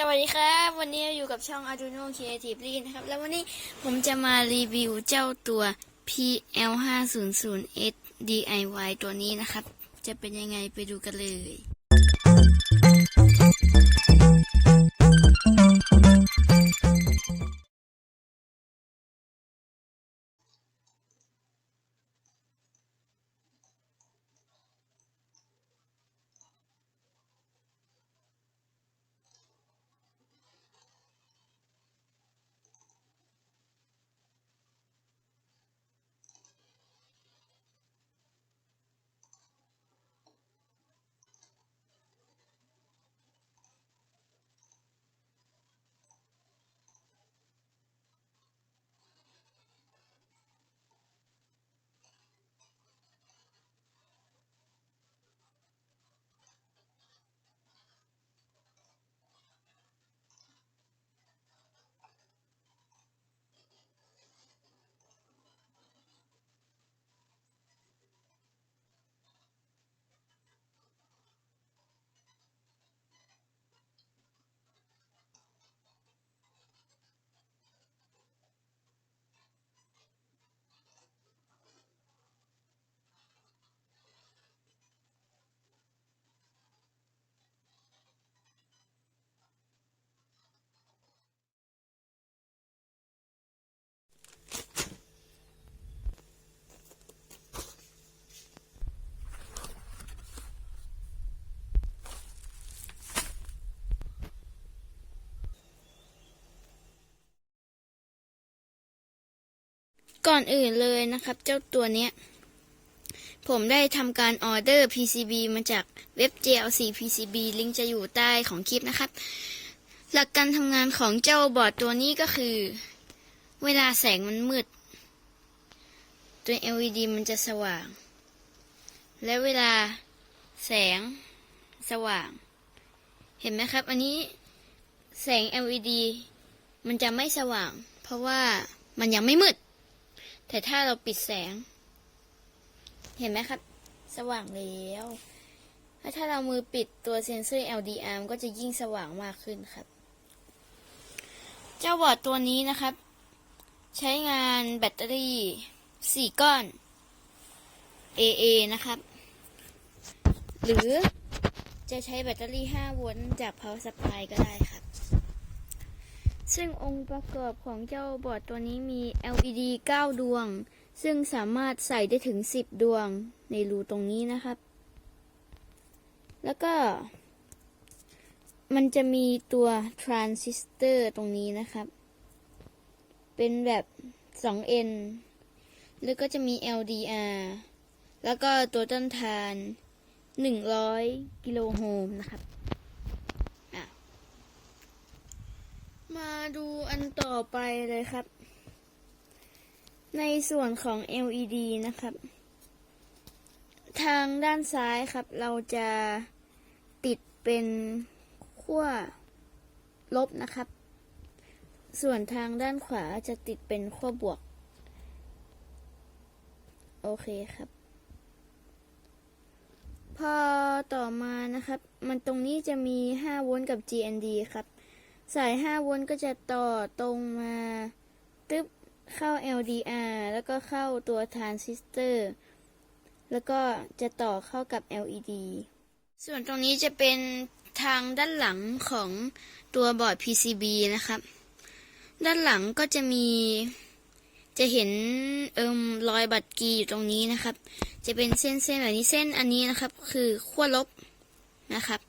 สวัสดีครับ วันนี้อยู่กับช่อง Arduino Creatively นะครับ แล้ววันนี้ผมจะมารีวิวเจ้าตัว PL500S DIY ตัวนี้นะครับ จะเป็นยังไงไปดูกันเลย ก่อนอื่นเลยนะครับ เจ้าตัวเนี้ย ผมได้ทำการออเดอร์ PCB มาจากเว็บ JLC PCB ลิงก์จะอยู่ใต้ของคลิปนะครับ หลักการทำงานของเจ้าบอร์ดตัวนี้ก็คือ เวลาแสงมันมืด ตัว LED มันจะสว่าง และเวลาแสงสว่าง เห็นไหมครับ อันนี้แสง LED มันจะไม่สว่าง เพราะว่ามันยังไม่มืด แต่ถ้าเราปิดแสง เห็นไหมครับ สว่างแล้วแล้วถ้าเรามือปิดตัวเซนเซอร์ LDR มันก็จะยิ่งสว่างมากขึ้นครับ เจ้าบอร์ดตัวนี้นะครับ ใช้งานแบตเตอรี่ 4 ก้อน AA นะครับ หรือจะใช้แบตเตอรี่ 5 โวลต์จาก power supply ก็ได้ครับ ซึ่งองค์ประกอบของเจ้าบอร์ดตัวนี้มี LED 9 ดวง ซึ่งสามารถใส่ได้ถึง 10 ดวงในรูตรงนี้นะครับ แล้วก็ มันจะมีตัวทรานซิสเตอร์ตรงนี้นะครับ เป็นแบบ 2N แล้วก็จะมี LDR แล้วก็ตัวต้นทาน 100 กิโลโฮมนะครับ มาดูอันต่อไปเลยครับ ในส่วนของ LED นะครับ ทางด้านซ้ายครับ เราจะติดเป็นขั้วลบนะครับ ส่วนทางด้านขวาจะติดเป็นขั้วบวก โอเคครับ พอต่อมานะครับ มันตรงนี้จะมี 5 โวลต์กับ GND ครับ สาย 5 โวลต์ก็จะต่อตรงมาตึ๊บเข้า LDR แล้วก็เข้าตัวทรานซิสเตอร์ แล้วก็จะต่อเข้ากับ LED ส่วนตรงนี้จะเป็นทางด้านหลังของตัวบอร์ด PCB นะครับ ด้านหลังก็จะมีจะเห็นเอิมรอยบัตรกีอยู่ตรงนี้นะครับ จะเป็นเส้นเส้นแบบนี้เส้นอันนี้นะครับ คือขั้วลบนะครับ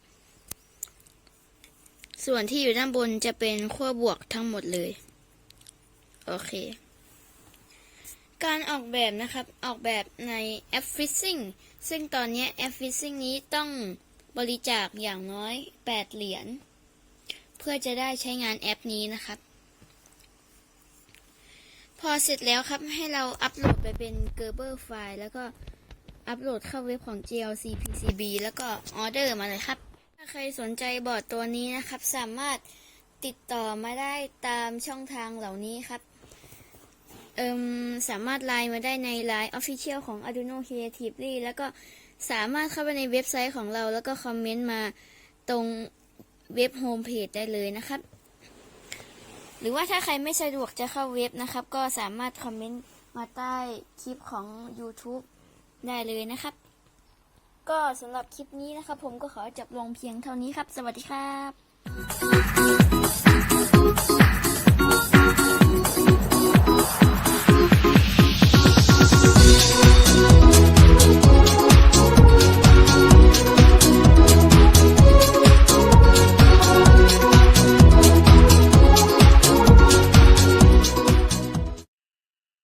ส่วนที่อยู่ด้านบนจะเป็นขั้วบวกทั้งหมดเลย โอเค การออกแบบนะครับ ออกแบบในแอป Fishing ซึ่งตอนนี้แอป Fishing นี้ต้องบริจาคอย่างน้อย 8 เหรียญ เพื่อจะได้ใช้งานแอปนี้นะครับ พอเสร็จแล้วครับให้เราอัปโหลดไปเป็น Gerber ไฟล์แล้วก็อัปโหลดเข้าเว็บของ GLC PCB แล้วก็ออเดอร์มาเลยครับ ใครสนใจบอร์ดตัวนี้นะครับ สามารถติดต่อมาได้ตามช่องทางเหล่านี้ครับเอิมสามารถไลน์มาได้ใน Line Official ของ Arduino Creatively แล้วก็สามารถเข้าไปในเว็บไซต์ของเรา แล้วก็คอมเมนต์มาตรงเว็บโฮมเพจได้เลยนะครับ หรือว่าถ้าใครไม่สะดวกจะเข้าเว็บนะครับ ก็สามารถคอมเมนต์มาใต้คลิปของ YouTube ได้เลยนะครับ ก็สำหรับคลิปนี้นะครับผมก็ขอจบลงเพียงเท่านี้ครับ สวัสดีครับ